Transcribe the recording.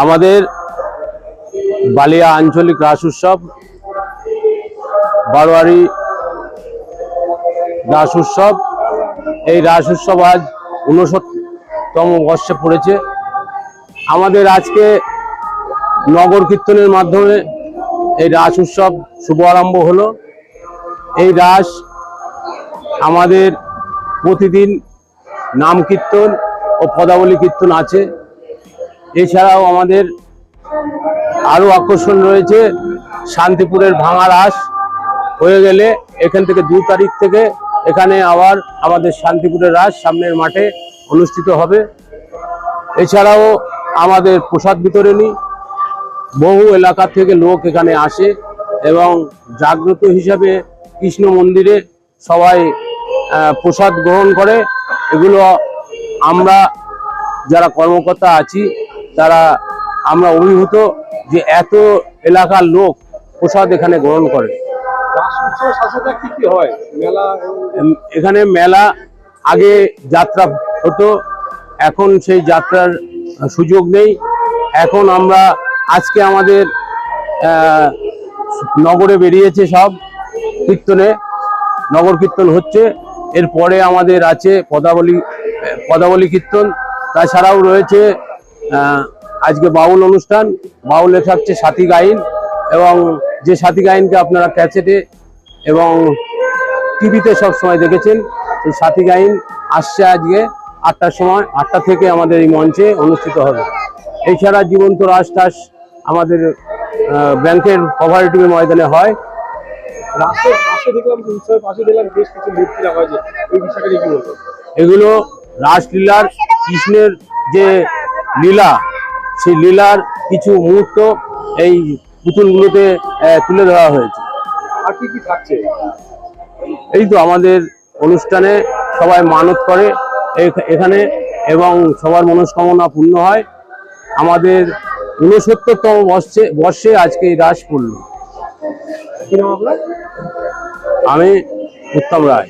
আমাদের বালিয়া আঞ্চলিক রাস উৎসব, বারোয়ারি রাস উৎসব। এই রাস উৎসব আজ উনসত্তম বর্ষে পড়েছে। আমাদের আজকে নগর কীর্তনের মাধ্যমে এই রাস উৎসব শুভ আরম্ভ হলো। এই রাস আমাদের প্রতিদিন নাম কীর্তন ও পদাবলী কীর্তন আছে। এছাড়াও আমাদের আরও আকর্ষণ রয়েছে শান্তিপুরের ভাঙা রাস হয়ে গেলে এখান থেকে দু তারিখ থেকে এখানে আবার আমাদের শান্তিপুরের রাস সামনের মাঠে অনুষ্ঠিত হবে। এছাড়াও আমাদের প্রসাদ বিতরণী, বহু এলাকা থেকে লোক এখানে আসে এবং জাগ্রত হিসাবে কৃষ্ণ মন্দিরে সবাই প্রসাদ গ্রহণ করে। এগুলো আমরা যারা কর্মকর্তা আছি তারা আমরা অভিভূত যে এত এলাকার লোক প্রসাদ এখানে গ্রহণ করে। এখানে মেলা আগে যাত্রা হতো এখন সেই যাত্রার সুযোগ নেই। এখন আমরা আজকে আমাদের নগরে বেরিয়েছে সব কীর্তনে নগর কীর্তন হচ্ছে। এরপরে আমাদের আছে পদাবলী পদাবলী কীর্তন। তাছাড়াও রয়েছে আজকে বাউল অনুষ্ঠান বাউলে থাকছে সাথী গাইন এবং যে সাথী গাইনকে আপনারা ক্যাসেটে এবং টিভিতে সব সময় দেখেছেন এই সাথী গাইন আসছে আজকে আটটার সময় আটটা থেকে আমাদের এই মঞ্চে অনুষ্ঠিত হবে। এছাড়া জীবন্ত রাস টাস আমাদের ব্যাংকের কোঅপারেটিভ ময়দানে হয়। এগুলো রাসলীলার কৃষ্ণের যে লীলা সেই লীলার কিছু মুহূর্ত এই পুতুলগুলোতে তুলে ধরা হয়েছে। আর কি কি থাকছে? এই তো আমাদের অনুষ্ঠানে সবাই মানত করে এখ- এখানে এবং সবার মনস্কামনা পূর্ণ হয়। আমাদের ঊনসত্তরতম বর্ষে বর্ষে আজকে এই রাস আপনার? আমি উত্তম রায়।